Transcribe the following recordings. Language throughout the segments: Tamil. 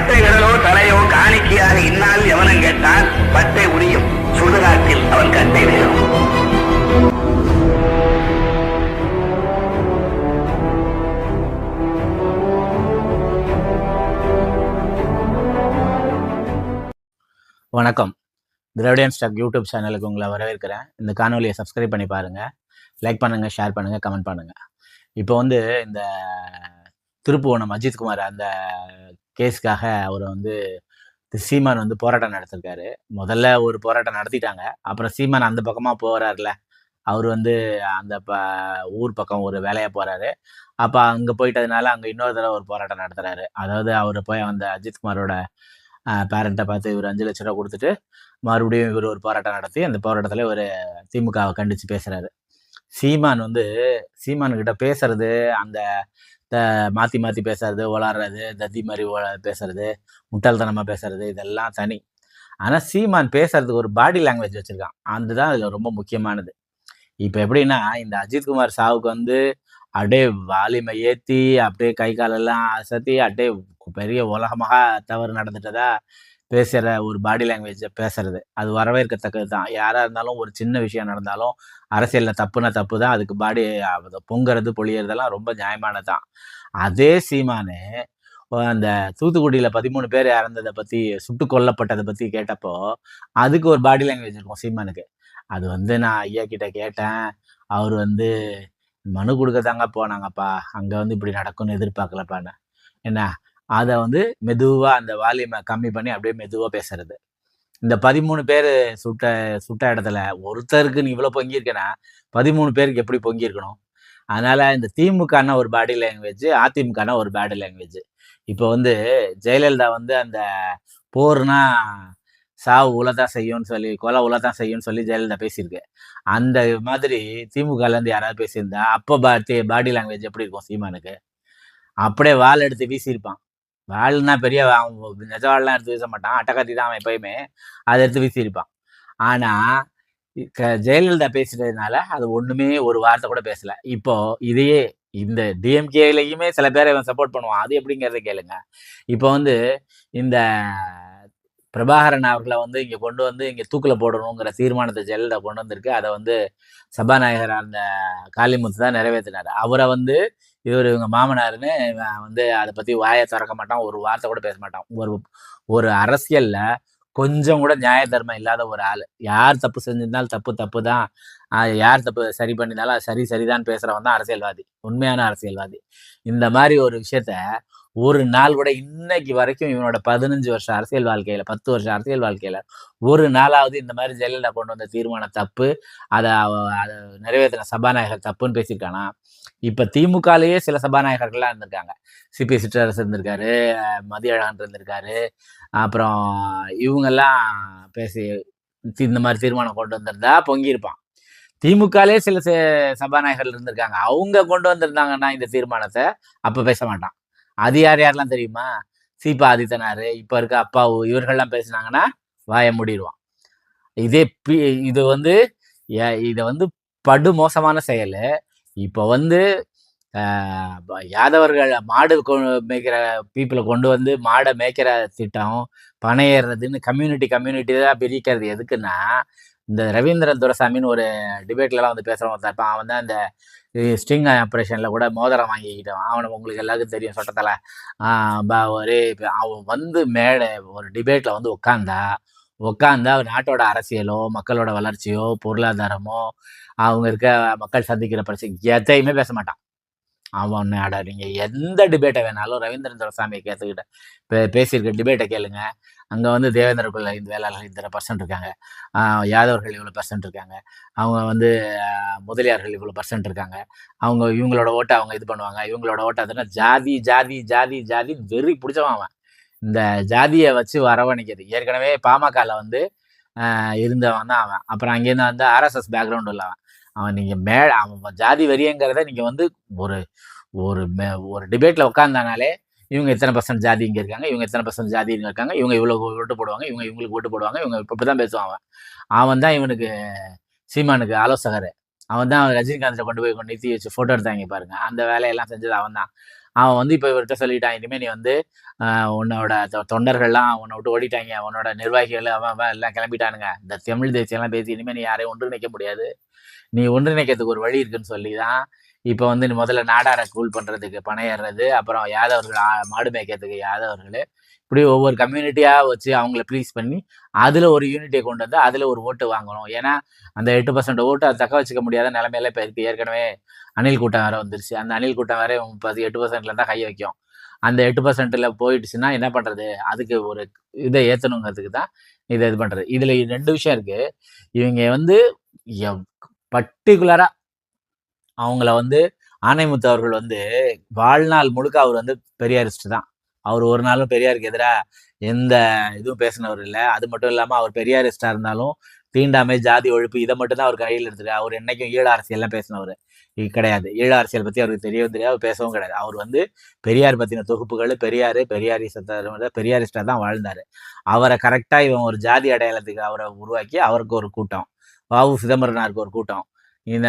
பட்டை விரலோ தலையோ காணிக்கையாக இந்நாள் எவனும் கேட்டால் பட்டை உரியும். சுடுகாட்டில் அவன் கட்டை விழும் வணக்கம். திராவிடியன் ஸ்டாக் யூடியூப் சேனலுக்கு உங்களை வரவேற்கிறேன். இந்த காணொலியை சப்ஸ்கிரைப் பண்ணி பாருங்கள் லைக் பண்ணுங்கள் ஷேர் பண்ணுங்கள் கமெண்ட் பண்ணுங்கள் இப்போ வந்து இந்த திருப்புவனம் அஜித்குமார் அந்த கேஸுக்காக அவர் வந்து சீமான் வந்து போராட்டம் நடத்திருக்காரு. முதல்ல ஒரு போராட்டம் நடத்திட்டாங்க. அப்புறம் சீமான் அந்த பக்கமாக போகிறாருல அவர் வந்து அந்த ப ஊர் பக்கம் ஒரு வேலையாக போகிறாரு அப்போ அங்கே போயிட்டதுனால அங்கே இன்னொரு தடவை ஒரு போராட்டம் நடத்துகிறாரு அதாவது அவர் போய் அந்த அஜித்குமாரோட பேரண்ட்டை பார்த்து இவர் அஞ்சு லட்ச ரூபா கொடுத்துட்டு மறுபடியும் இவர் ஒரு போராட்டம் நடத்தி அந்த போராட்டத்தில் ஒரு திமுகவை கண்டித்து பேசுகிறாரு சீமான் வந்து சீமான் கிட்ட பேசுறது அந்த மாற்றி மாற்றி பேசுறது உளாடுறது தத்தி மாதிரி பேசுறது முட்டாள்தனமாக பேசுறது இதெல்லாம் தனி. ஆனால் சீமான் பேசுறதுக்கு ஒரு பாடி லாங்குவேஜ் வச்சுருக்கான். அதுதான் அதில் ரொம்ப முக்கியமானது. இப்போ எப்படின்னா இந்த அஜித்குமார் சாவுக்கு வந்து அப்படியே வாலிமை ஏற்றி அப்படியே கை காலெல்லாம் அசத்தி அப்படியே பெரிய உலகமாக தவறு நடந்துட்டதா பேசுகிற ஒரு பாடி லாங்குவேஜை பேசுறது. அது வரவேற்கத்தக்கது தான் யாராக இருந்தாலும் ஒரு சின்ன விஷயம் நடந்தாலும் அரசியலில் தப்புனா தப்பு தான் அதுக்கு பாடி பொங்குறது பொழியறதெல்லாம் ரொம்ப நியாயமானது தான் அதே சீமானு அந்த தூத்துக்குடியில் பதிமூணு பேர் இறந்ததை பற்றி சுட்டு கொல்லப்பட்டதை பற்றி கேட்டப்போ அதுக்கு ஒரு பாடி லாங்குவேஜ் இருக்கும் சீமானுக்கு. அது வந்து நான் ஐயா கிட்ட கேட்டேன். அவர் வந்து மனு கொடுக்க தாங்க போனாங்கப்பா. அங்கே வந்து இப்படி நடக்கும்னு எதிர்பார்க்கலப்பான்னு. என்ன? அதை வந்து மெதுவாக அந்த வால்யூமை கம்மி பண்ணி அப்படியே மெதுவாக பேசுறது. இந்த பதிமூணு பேர் சுட்ட சுட்ட இடத்துல ஒருத்தருக்கு நீ இவ்வளோ பொங்கியிருக்கேன்னா பதிமூணு பேருக்கு எப்படி பொங்கியிருக்கணும் அதனால இந்த திமுகனா ஒரு பாடி லாங்குவேஜ் அதிமுகனா ஒரு பாடி லாங்குவேஜ் இப்போ வந்து ஜெயலலிதா வந்து அந்த போர்னா சாவு உலதான் செய்யும்னு சொல்லி கொலை உலதான் செய்யும்னு சொல்லி ஜெயலலிதா பேசியிருக்கு. அந்த மாதிரி திமுகலேருந்து யாராவது பேசியிருந்தா அப்போ பாட்டி பாடி லாங்குவேஜ் எப்படி இருக்கும் சீமானுக்கு? அப்படியே வால் எடுத்து வீசியிருப்பான். வாள்னா பெரிய அவன் நெஜ வாள்லாம் எடுத்து வீச மாட்டான். அட்டகத்தி தான் அவன் எப்பயுமே. அதை எடுத்து வீசியிருப்பான். ஆனால் ஜெயலலிதா பேசுறதுனால அது ஒன்றுமே ஒரு வார்த்தை கூட பேசல. இப்போ இதையே இந்த டிஎம்கேலையுமே சில பேரை இவன் சப்போர்ட் பண்ணுவான். அது எப்படிங்கிறத கேளுங்க. இப்போ வந்து இந்த பிரபாகரன் அவர்களை வந்து இங்கே கொண்டு வந்து இங்கே தூக்கில் போடணுங்கிற தீர்மானத்தை ஜெயலலிதா கொண்டு வந்திருக்கு. அதை வந்து சபாநாயகர் அந்த காளிமுத்து தான் நிறைவேற்றினார். அவரை வந்து இவர் இவங்க மாமனாருன்னு வந்து அதை பற்றி வாயை திறக்க மாட்டான் ஒரு வார்த்தை கூட பேச மாட்டான். ஒரு ஒரு அரசியலில் கொஞ்சம் கூட நியாய தர்மம் இல்லாத ஒரு ஆள். யார் தப்பு செஞ்சிருந்தாலும் தப்பு தப்பு தான். யார் தப்பு சரி பண்ணியிருந்தாலும் அது சரி சரிதான் பேசுகிறவன் தான் அரசியல்வாதி உண்மையான அரசியல்வாதி. இந்த மாதிரி ஒரு விஷயத்த ஒரு நாள் கூட இன்னைக்கு வரைக்கும் இவனோட பதினஞ்சு வருஷம் அரசியல் வாழ்க்கையில பத்து வருஷம் அரசியல் வாழ்க்கையில ஒரு நாளாவது இந்த மாதிரி ஜெயலலிதா கொண்டு வந்த தீர்மானம் தப்பு அதை அதை நிறைவேற்றின சபாநாயகர் தப்புன்னு பேசியிருக்கானா? இப்ப திமுகலயே சில சபாநாயகர்கள்லாம் இருந்திருக்காங்க. சிபி சிற்றரசு இருந்திருக்காரு மதியழகன் இருந்திருக்காரு அப்புறம் இவங்கெல்லாம் பேசி இந்த மாதிரி தீர்மானம் கொண்டு வந்திருந்தா பொங்கியிருப்பான். திமுகலே சில சபாநாயகர்கள் இருந்திருக்காங்க. அவங்க கொண்டு வந்திருந்தாங்கன்னா இந்த தீர்மானத்தை அப்ப பேச மாட்டான். அது யார் யாரெல்லாம் தெரியுமா? சீபா ஆதித்தனாரு இப்ப இருக்க அப்பாவு இவர்கள்லாம் பேசினாங்கன்னா வாய முடிடுவான் இதே பி- இது வந்து இதை வந்து படு மோசமான செயல். இப்போ வந்து ஆஹ், யாதவர்கள் மாடு கொ- மேய்க்கிற பீப்புளை கொண்டு வந்து மாடை மேய்க்கிற திட்டம் பணையேறதுன்னு ஏறுறதுன்னு கம்யூனிட்டி கம்யூனிட்டி தான் பிரிக்கிறது. எதுக்குன்னா இந்த ரவீந்திரன் துரசாமின்னு ஒரு டிபேட்லலாம் வந்து பேசுகிறவங்க ஒருத்தன் இருப்பான். அவன் தான் இந்த ஸ்டிங் ஆப்ரேஷனில் கூட மோதிரம் வாங்கிக்கிட்டான் அவனை உங்களுக்கு எல்லாருக்கும் தெரியும் சொட்டத்தில் ஒரே அவன் வந்து மேடை ஒரு டிபேட்டில் வந்து உட்காந்தா உட்காந்தா நாட்டோட அரசியலோ மக்களோட வளர்ச்சியோ பொருளாதாரமோ அவங்க இருக்க மக்கள் சந்திக்கிற பிரச்சனை எதையுமே பேச மாட்டான். அவன் அட நீங்க எந்த டிபேட்டை வேணாலும் ரவீந்திரன் துரைசாமியை கேட்டுக்கிட்ட பே பேசியிருக்க டிபேட்டை கேளுங்க. அங்கே வந்து தேவேந்திர பிள்ளை இந்த வேளாளர்கள் இத்தனை பர்சன்ட் இருக்காங்க. யாதவர்கள் இவ்வளோ பர்சன்ட் இருக்காங்க. அவங்க வந்து முதலியார்கள் இவ்வளோ பர்சன்ட் இருக்காங்க. அவங்க இவங்களோட ஓட்டை அவங்க இது பண்ணுவாங்க. இவங்களோட ஓட்டை அதுனா ஜாதி ஜாதி ஜாதி ஜாதி வெறி பிடிச்சவன் அவன். இந்த ஜாதியை வச்சு வரவணைக்கிறது ஏற்கனவே பாமகவில் வந்து இருந்தவன் தான் அவன். அப்புறம் அங்கேருந்து வந்து ஆர்எஸ்எஸ் பேக்ரவுண்ட் உள்ளவன். அவன் நீங்கள் மே அவன் ஜாதி வரியங்கிறத நீங்கள் வந்து ஒரு ஒரு மே- ஒரு டிபேட்டில் உட்காந்தானாலே இவங்க எத்தனை பர்சன்ட் ஜாதி இங்கே இருக்காங்க இவங்க எத்தனை பர்சன்ட் ஜாதி இங்கே இருக்காங்க இவங்க இவ்வளோ ஓட்டு போடுவாங்க இவங்க இவங்களுக்கு ஓட்டு போடுவாங்க இவங்க இப்படி தான் பேசுவான் அவன். தான் இவனுக்கு சீமானுக்கு ஆலோசகர். அவன் தான் ரஜினிகாந்தை கொண்டு போய் கொண்டு நிறுத்தி வச்சு ஃபோட்டோ எடுத்தாங்க பாருங்க. அந்த வேலையெல்லாம் செஞ்சது அவன் தான். அவன் வந்து இப்போ இவர்கிட்ட சொல்லிட்டான் இனிமேல் நீ வந்து உன்னோட தொ- தொண்டர்கள்லாம் உன்னை விட்டு ஓடிட்டாங்க உன்னோட நிர்வாகிகள் அவன் அவன் எல்லாம் கிளம்பிட்டானுங்க. இந்த தமிழ் தேசியம்லாம் பேசி இனிமேல் நீ யாரையும் ஒன்றிணைக்க முடியாது. நீ ஒன்றிணைக்கிறதுக்கு ஒரு வழி இருக்குன்னு சொல்லி தான் இப்போ வந்து நீ முதல்ல நாடாரை கூல் பண்ணுறதுக்கு பணம் ஏறுறது அப்புறம் யாதவர்கள் மாடு மேய்க்கிறதுக்கு யாதவர்கள் இப்படி ஒவ்வொரு கம்யூனிட்டியாக வச்சு அவங்கள ப்ளீஸ் பண்ணி அதில் ஒரு யூனிட்டியை கொண்டு வந்து அதில் ஒரு ஓட்டு வாங்கணும். ஏன்னா அந்த எட்டு பர்சன்ட் ஓட்டு அதை தக்க வச்சுக்க முடியாத நிலைமையில இப்போ இருக்குது ஏற்கனவே அணில் கூட்டம் வேற வந்துருச்சு. அந்த அணில் கூட்டம் வேற முப்பது எட்டு பர்சன்ட்ல தான் கை வைக்கும். அந்த எட்டு பர்சன்ட்ல போயிடுச்சுன்னா என்ன பண்ணுறது அதுக்கு ஒரு இதை ஏற்றணுங்கிறதுக்கு தான் இதை இது பண்ணுறது இதில் ரெண்டு விஷயம் இருக்குது இவங்க வந்து பர்டிகுலராக அவங்கள வந்து ஆனைமுத்து அவர்கள் வந்து வாழ்நாள் முழுக்க அவர் வந்து பெரியாரிஸ்ட் தான். அவர் ஒரு நாளும் பெரியாருக்கு எதிராக எந்த இதுவும் பேசினவர் இல்லை. அது மட்டும் இல்லாமல் அவர் பெரியாரிஸ்டாக இருந்தாலும் தீண்டாமை ஜாதி ஒழிப்பு இதை மட்டும் தான் அவர் கையில் எடுத்துரு அவர் என்றைக்கும் ஈழ அரசியல்லாம் பேசினவர். கிடையாது. ஈழ அரசியல் பற்றி அவருக்கு தெரியவும் தெரியாது. அவர் பேசவும் கிடையாது. அவர் வந்து பெரியார் பற்றின தொகுப்புகள் பெரியார் பெரியாரிசத்தை பெரியாரிஸ்டாக தான் வாழ்ந்தார். அவரை கரெக்டாக இவன் ஒரு ஜாதி அடையாளத்துக்கு அவரை உருவாக்கி அவருக்கு ஒரு கூட்டம். வாவு சிதம்பரனாருக்கு ஒரு கூட்டம். இந்த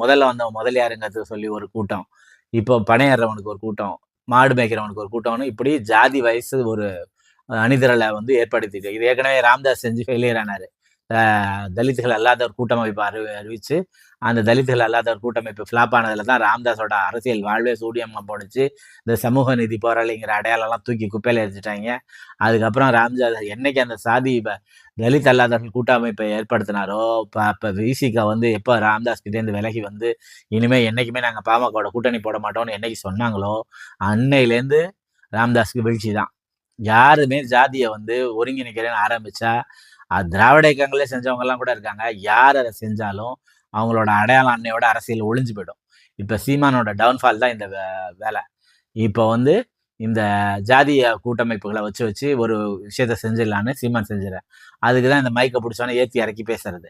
முதல்ல வந்த முதலியாருங்கிறது சொல்லி ஒரு கூட்டம். இப்போ பனையறவனுக்கு ஒரு கூட்டம். மாடு மேய்க்கிறவனுக்கு ஒரு கூட்டம்னு இப்படி ஜாதி வயசு ஒரு அணிதிரலை வந்து ஏற்படுத்திட்டு இது ஏற்கனவே ராம்தாஸ் செஞ்சு ஃபெயிலியர் ஆனாரு தலித்துகள் அல்லாத ஒரு கூட்டமைப்பு அறி அறிவிச்சு அந்த தலித்துகள் அல்லாத ஒரு கூட்டமைப்பு ஃப்ளாப் ஆனதுல தான் ராம்தாஸோட அரசியல் வாழ்வே சூடியமாக போடுச்சு. இந்த சமூக நீதி போராளிங்கிற அடையாளம்லாம் தூக்கி குப்பையில் எரிச்சிட்டாங்க அதுக்கப்புறம் ராம்தாஸ் என்னைக்கு அந்த சாதி தலித் அல்லாதவர்கள் கூட்டமைப்பை ஏற்படுத்தினாரோ இப்போ இப்போ விசிகா வந்து எப்போ ராம்தாஸ் கிட்டேருந்து விலகி வந்து இனிமேல் என்றைக்குமே நாங்கள் பாமகவோட கூட்டணி போட மாட்டோம்னு என்னைக்கு சொன்னாங்களோ அன்னையிலேருந்து ராம்தாஸ்க்கு வீழ்ச்சி தான் யாருமே ஜாதியை வந்து ஒருங்கிணைக்கிறேன்னு ஆரம்பிச்சா அது திராவிட இயக்கங்களே செஞ்சவங்க எல்லாம் கூட இருக்காங்க. யார் அதை செஞ்சாலும் அவங்களோட அடையாளம் அன்னையோட அரசியல் ஒளிஞ்சு போயிடும். இப்போ சீமானோட டவுன்ஃபால் தான் இந்த வே- வேலை. இப்போ வந்து இந்த ஜாதிய கூட்டமைப்புகளை வச்சு வச்சு ஒரு விஷயத்த செஞ்சிடலான்னு சீமான் செஞ்சிடறேன் அதுக்கு தான் இந்த மைக்கை பிடிச்சோன்னே ஏற்றி இறக்கி பேசுறது.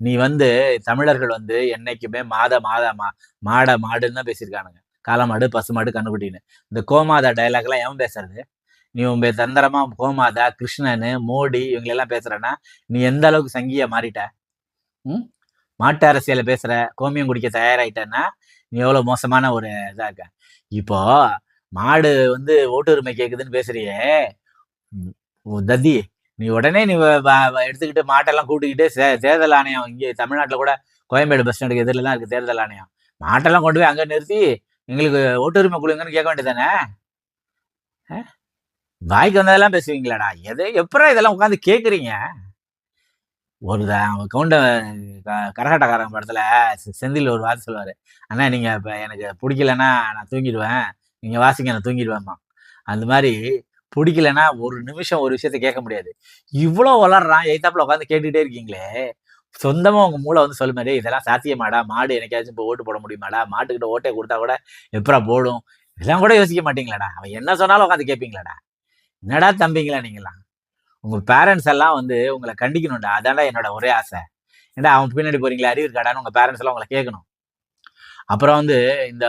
நீ வந்து தமிழர்கள் வந்து என்னைக்குமே மாத மாத மா மாட மாடுன்னு தான் பேசியிருக்கானுங்க. காலமாடு பசுமாடு கண்ணுக்குட்டின்னு. இந்த கோமாதா டைலாக்லாம் எவன் பேசுறது? நீ உன் தந்திரமா கோமாதா கிருஷ்ணனு மோடி இவங்களெல்லாம் பேசுறேன்னா நீ எந்த அளவுக்கு சங்கியா மாறிட்ட? ம்? மாட்டு அரசியல பேசுற கோமியம் குடிக்க தயாராயிட்டன்னா நீ எவ்வளவு மோசமான ஒரு இதா இருக்க? இப்போ மாடு வந்து ஓட்டுரிமை கேட்குதுன்னு கேக்குதுன்னு பேசுறியே. தத்தி நீ உடனே நீ எடுத்துக்கிட்டு மாட்டெல்லாம் கூட்டிக்கிட்டு சே- தேர்தல் ஆணையம் இங்கே தமிழ்நாட்டில் கூட கோயம்பேடு பஸ் ஸ்டாண்டுக்கு எதிரில் தான் இருக்குது தேர்தல் ஆணையம். மாட்டெல்லாம் கொண்டு போய் அங்கே நிறுத்தி எங்களுக்கு ஓட்டுரிமை கொடுங்கன்னு கேட்க வேண்டியதானே வாய்க்கு வந்ததெல்லாம் பேசுவீங்களாடா. எது எப்பரா இதெல்லாம் உட்காந்து கேட்குறீங்க ஒரு கவுண்ட க- கரகாட்டக்காரன் படத்துல செந்தில் ஒரு வார்த்தை சொல்லுவார். அண்ணா நீங்கள் இப்போ எனக்கு பிடிக்கலன்னா நான் தூங்கிடுவேன். நீங்கள் வாசிங்க நான் தூங்கிடுவேம்மா. அந்த மாதிரி பிடிக்கலன்னா ஒரு நிமிஷம் ஒரு விஷயத்த கேட்க முடியாது. இவ்வளோ வளர்றான் எய்தாப்பில் உட்காந்து கேட்டுக்கிட்டே இருக்கீங்களே. சொந்தமாக உங்கள் மூளை வந்து சொல்ல மாதிரி இதெல்லாம் சாத்தியமாடா. மாடு எனக்காச்சும் இப்போ ஓட்டு போட முடியுமாடா? மாட்டுக்கிட்ட ஓட்டை கொடுத்தா கூட எப்பரா போடும்? இதெல்லாம் கூட யோசிக்க மாட்டீங்களாடா. அவன் என்ன சொன்னாலும் உட்காந்து கேட்பீங்களாடா. என்னடா தம்பிங்களா நீங்களாம் உங்கள் பேரண்ட்ஸ் எல்லாம் வந்து உங்களை கண்டிக்கணும்டா. அதான்டா என்னோட ஒரே ஆசை. ஏன்டா அவன் பின்னாடி போறீங்களா அறிவு இருக்காடான்னு உங்கள் பேரண்ட்ஸ் எல்லாம் உங்களை கேட்கணும். அப்புறம் வந்து இந்த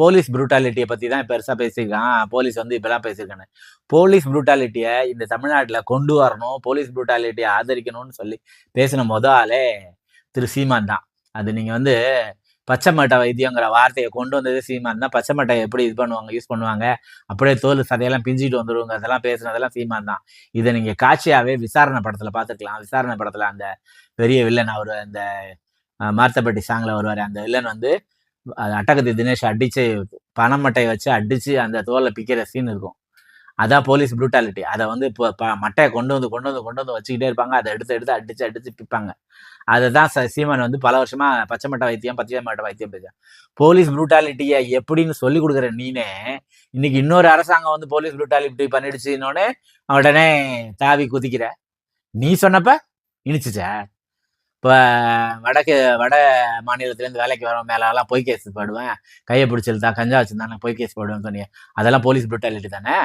போலீஸ் ப்ரூட்டாலிட்டியை பற்றி தான் பெருசாக பேசியிருக்கான். போலீஸ் வந்து இப்பெல்லாம் பேசியிருக்கானு. போலீஸ் ப்ரூட்டாலிட்டியை இந்த தமிழ்நாட்டில் கொண்டு வரணும். போலீஸ் ப்ரூட்டாலிட்டியை ஆதரிக்கணும்னு சொல்லி பேசின மொத ஆளே திரு சீமான் தான். அது நீங்கள் வந்து பச்சை மட்டை வைத்தியங்கிற வார்த்தையை கொண்டு வந்தது சீமான் தான். பச்சை மட்டை எப்படி இது பண்ணுவாங்க யூஸ் பண்ணுவாங்க? அப்படியே தோல் சதையெல்லாம் பிஞ்சிட்டு வந்துடுவாங்க அதெல்லாம் பேசுனதெல்லாம் சீமான் தான். இதை நீங்கள் காட்சியாகவே விசாரணை படத்தில் பார்த்துக்கலாம். விசாரணை படத்தில் அந்த பெரிய வில்லன் அவர் அந்த மார்த்தப்பட்டி சாங்ல வருவார். அந்த வில்லன் வந்து அட்டகத்தி தினேஷ் அடித்து பனை மட்டையை வச்சு அடித்து அந்த தோலை பிக்கிற சீன் இருக்கும். அதான் போலீஸ் ப்ரூட்டாலிட்டி அதை வந்து இப்போ ப- மட்டையை கொண்டு வந்து கொண்டு வந்து கொண்டு வந்து வச்சுக்கிட்டே இருப்பாங்க. அதை எடுத்து எடுத்து அடிச்சு அடிச்சு பிப்பாங்க. அதை தான் ச- சீமான் வந்து பல வருஷமா பச்சை மட்டை வைத்தியம் பச்சை மட்டை வைத்தியம் பேசுறேன். போலீஸ் ப்ரூட்டாலிட்டியை எப்படின்னு சொல்லி கொடுக்குற நீனே இன்னைக்கு இன்னொரு அரசாங்கம் வந்து போலீஸ் ப்ரூட்டாலிட்டி பண்ணிடுச்சுன்னொடனே உடனே தாவி குதிக்கிற. நீ சொன்னப்ப இனிச்சுச்சா. இப்போ வடக்கு வட மாநிலத்திலேருந்து வேலைக்கு வரவன் மேலெல்லாம் பொய் கேஸ் போடுவேன். கையை பிடிச்சிருந்தா கஞ்சா வச்சிருந்தானே பொய் கேஸ் போடுவேன்னு சொன்னீங்க அதெல்லாம் போலீஸ் ப்ரூட்டாலிட்டி தானே?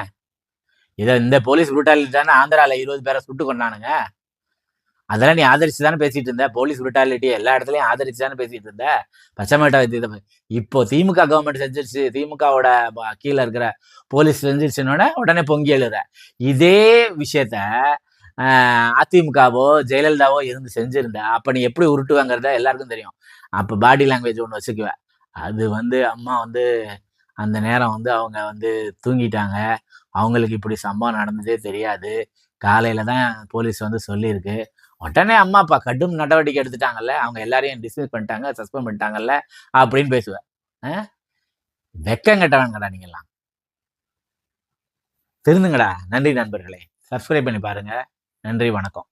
இதை இந்த போலீஸ் புரூட்டாலிட்டி தானே ஆந்திரால இருபது பேரை சுட்டு கொண்டானுங்க அதெல்லாம் நீ ஆதரிச்சு தானே பேசிட்டு இருந்த? போலீஸ் புரூட்டாலிட்டி எல்லா இடத்துலையும் ஆதரிச்சு தானே பேசிட்டு இருந்த? பச்சை மட்டை இப்போ திமுக கவர்மெண்ட் செஞ்சிருச்சு. திமுகவோட கீழே இருக்கிற போலீஸ் செஞ்சிருச்சுன்னொடனே உடனே பொங்கி எழுற. இதே விஷயத்த அதிமுகவோ ஜெயலலிதாவோ இருந்து செஞ்சிருந்தா. அப்போ நீ எப்படி உருட்டுவாங்கிறத எல்லாருக்கும் தெரியும். அப்போ பாடி லாங்குவேஜ் ஒன்று வச்சுக்குவ. அது வந்து அம்மா வந்து அந்த நேரம் வந்து அவங்க வந்து தூங்கிட்டாங்க. அவங்களுக்கு இப்படி சம்பவம் நடந்ததே தெரியாது. காலையில தான் போலீஸ் வந்து சொல்லியிருக்கு. உடனே அம்மா அப்பா கடும் நடவடிக்கை எடுத்துட்டாங்கல்ல. அவங்க எல்லாரையும் டிஸ்மிஸ் பண்ணிட்டாங்க சஸ்பெண்ட் பண்ணிட்டாங்கல்ல அப்படின்னு பேசுவேன். ஆ? வெக்கம் கட்டவன்கடா நீங்கெல்லாம். திருந்துங்கடா நன்றி நண்பர்களே. சப்ஸ்கிரைப் பண்ணி பாருங்க. நன்றி வணக்கம்.